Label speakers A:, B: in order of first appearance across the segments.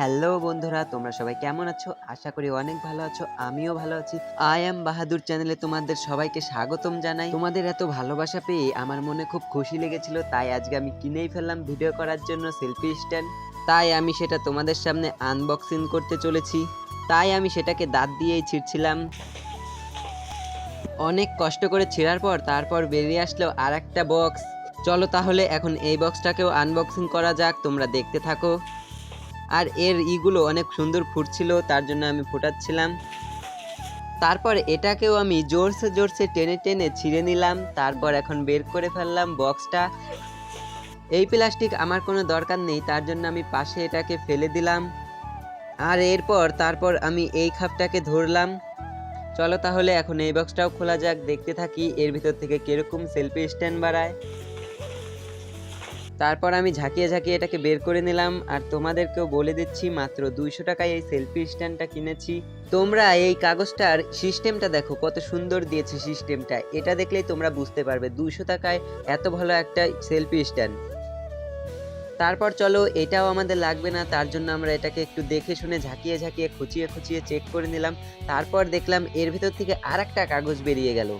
A: Hello বন্ধুরা, তোমরা সবাই কেমন আছো? আশা করি অনেক ভালো আছো, আমিও ভালো আছি। আই এম বাহাদুর চ্যানেলে তোমাদের সবাইকে স্বাগতম জানাই। তোমাদের এত ভালোবাসা পেয়ে আমার মনে খুব খুশি লেগেছিল, তাই আজকে আমি কিনেই ফেললাম ভিডিও করার জন্য সেলফি স্ট্যান্ড তাই আমি সেটা তোমাদের সামনে আনবক্সিং করতে চলেছি। তাই আমি সেটাকে দাঁত দিয়েই ছিঁড়ছিলাম। অনেক কষ্ট করে ছিঁড়ার পর তারপর বেরিয়ে আসলো আর একটা বক্স চলো তাহলে এখন এই বক্সটাকেও আনবক্সিং করা যাক, তোমরা দেখতে থাকো। আর এর ইগুলো অনেক সুন্দর ফুটছিল, তার জন্য আমি ফোটাচ্ছিলাম। তারপর এটাকেও আমি জোরসে জোরসে টেনে টেনে ছিঁড়ে নিলাম, তারপর এখন বের করে ফেললাম বক্সটা। এই প্লাস্টিক আমার কোনো দরকার নেই, তার জন্য আমি পাশে এটাকে ফেলে দিলাম। আর এরপর, তারপর আমি এই খাপটাকে ধরলাম। চলো তাহলে এখন এই বক্সটাও খোলা যাক, দেখতে থাকি এর ভিতর থেকে কীরকম সেলফি স্ট্যান্ড বাড়ায়। তারপর আমি ঝাঁকিয়ে ঝাঁকিয়ে এটাকে বের করে নিলাম, আর তোমাদেরকেও বলে দিচ্ছি মাত্র দুইশো টাকায় এই সেলফি স্ট্যান্ডটা কিনেছি। তোমরা এই কাগজটার সিস্টেমটা দেখো, কত সুন্দর দিয়েছে সিস্টেমটা এটা দেখলেই তোমরা বুঝতে পারবে দুইশো টাকায় এত ভালো একটা সেলফি স্ট্যান্ড তারপর চলো, এটাও আমাদের লাগবে না, তার জন্য আমরা এটাকে একটু দেখে শুনে ঝাঁকিয়ে ঝাঁকিয়ে খুঁচিয়ে খুঁচিয়ে চেক করে নিলাম। তারপর দেখলাম এর ভিতর থেকে আর একটা কাগজ বেরিয়ে গেল।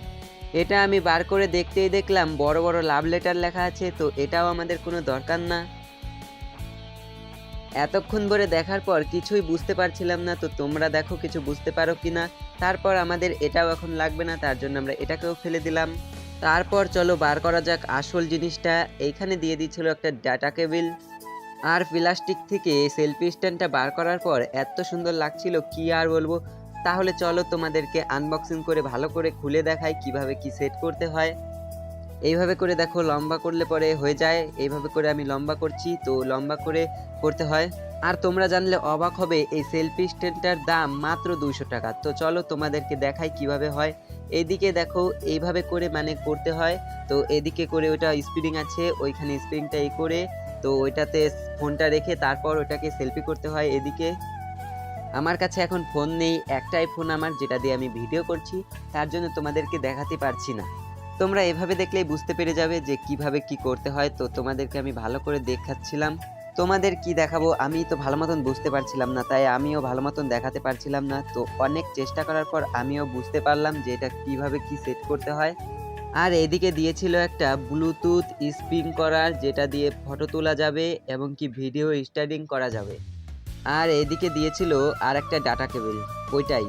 A: এটা আমি বার করে দেখতেই দেখলাম, বড় বড় লাভ লেটার লেখা আছে, তো এটাও আমাদের কোনো দরকার না। এতক্ষণ ধরে দেখার পর কিছুই বুঝতে পারছিলাম না, তো তোমরা দেখো কিছু বুঝতে পারো কি না। তারপর আমাদের এটাও এখন লাগবে না, তার জন্য আমরা এটাকেও ফেলে দিলাম। তারপর চলো বার করা যাক আসল জিনিসটা। এইখানে দিয়ে দিয়েছিল একটা ডাটা কেবিল আর প্লাস্টিক থেকে সেলফি স্ট্যান্ডটা বার করার পর এত সুন্দর লাগছিল, কি আর বলব? তাহলে চলো তোমাদেরকে আনবক্সিং করে ভালো করে খুলে দেখাই কীভাবে কি সেট করতে হয়। এইভাবে করে দেখো লম্বা করলে পরে হয়ে যায়, এইভাবে করে আমি লম্বা করছি, তো লম্বা করে করতে হয়। আর তোমরা জানলে অবাক হবে, এই সেলফি স্ট্যান্ডটার দাম মাত্র দুইশো টাকা। তো চলো তোমাদেরকে দেখাই কীভাবে হয়। এইদিকে দেখো এইভাবে করে মানে করতে হয়, তো এদিকে করে ওটা স্প্রিং আছে, ওইখানে স্প্রিংটা এই করে, তো ওইটাতে ফোনটা রেখে তারপর ওটাকে সেলফি করতে হয় এদিকে। আমার কাছে এখন ফোন নেই, একটাই ফোন আমার যেটা দিয়ে আমি ভিডিও করছি, তার জন্য তোমাদেরকে দেখাতে পারছি না। তোমরা এভাবে দেখলেই বুঝতে পেরে যাবে যে কীভাবে কি করতে হয়, তো তোমাদেরকে আমি ভালো করে দেখাচ্ছিলাম। তোমাদের কি দেখাবো আমি তো ভালো মতন বুঝতে পারছিলাম না, তাই আমিও ভালো মতন দেখাতে পারছিলাম না, তো অনেক চেষ্টা করার পর আমিও বুঝতে পারলাম যে এটা কীভাবে কি সেট করতে হয়। আর এদিকে দিয়েছিল একটা ব্লুটুথ স্পিন করার, যেটা দিয়ে ফটো তোলা যাবে এবং কি ভিডিও স্টার্টিং করা যাবে। আর এদিকে দিয়েছিল আর একটা ডাটা কেবল। ওইটাই।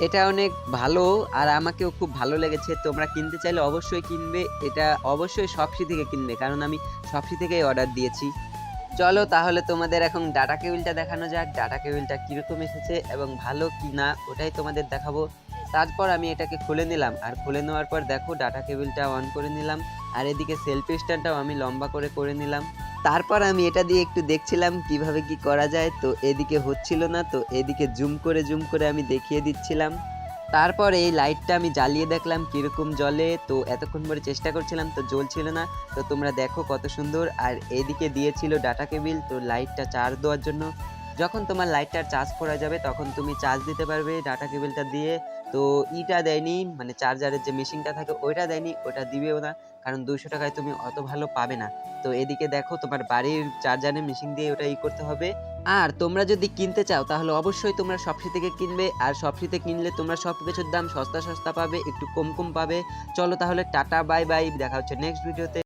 A: এটা অনেক ভালো আর আমাকেও খুব ভালো লেগেছে। তোমরা কিনতে চাইলে অবশ্যই কিনবে। এটা অবশ্যই শপসি থেকে কিনবে, কারণ আমি শপসি থেকেই অর্ডার দিয়েছি। চলো তাহলে তোমাদের এখন ডাটা কেবিলটা দেখানো যাক, ডাটা কেবিলটা কীরকম এসেছে এবং ভালো কি না ওটাই তোমাদের দেখাবো। তারপর আমি এটাকে খুলে নিলাম। আর খুলে নেওয়ার পর দেখো, ডাটা কেবিলটা অন করে নিলাম। আর এদিকে সেলফি স্ট্যান্ডটাও আমি লম্বা করে করে নিলাম। তারপর আমি এটা দিয়ে একটু দেখছিলাম কীভাবে কি করা যায়। তো এদিকে হচ্ছিল না, তো এদিকে জুম করে জুম করে আমি দেখিয়ে দিচ্ছিলাম। তারপর এই লাইটটা আমি জ্বালিয়ে দেখলাম কীরকম জলে তো এতক্ষণ পরে চেষ্টা করছিলাম, তো জ্বলছিল না। তো তোমরা দেখো কত সুন্দর। আর এদিকে দিয়েছিল ডাটা কেবিল, তো লাইটটা চার্জ দেওয়ার জন্য। যখন তোমার লাইটটার চার্জ করা যাবে, তখন তুমি চার্জ দিতে পারবে ডাটা কেবিলটা দিয়ে। তো ইটা দেয়নি মানে চার্জারের যে মেশিনটা থাকে, ওইটা দেয়নি, ওটা দিবেও না, কারণ দুশো টাকায় তুমি অত ভালো পাবে না। তো এদিকে দেখো, তোমার বাড়ির চার্জারের মেশিন দিয়ে ওটা ই করতে হবে। আর তোমরা যদি কিনতে চাও, তাহলে অবশ্যই তোমরা শপসি থেকে কিনবে, আর শপসিতে কিনলে তোমরা সব কিছুর দাম সস্তা সস্তা পাবে, একটু কম কম পাবে। চলো তাহলে টাটা বাই বাই দেখা হচ্ছে নেক্সট ভিডিওতে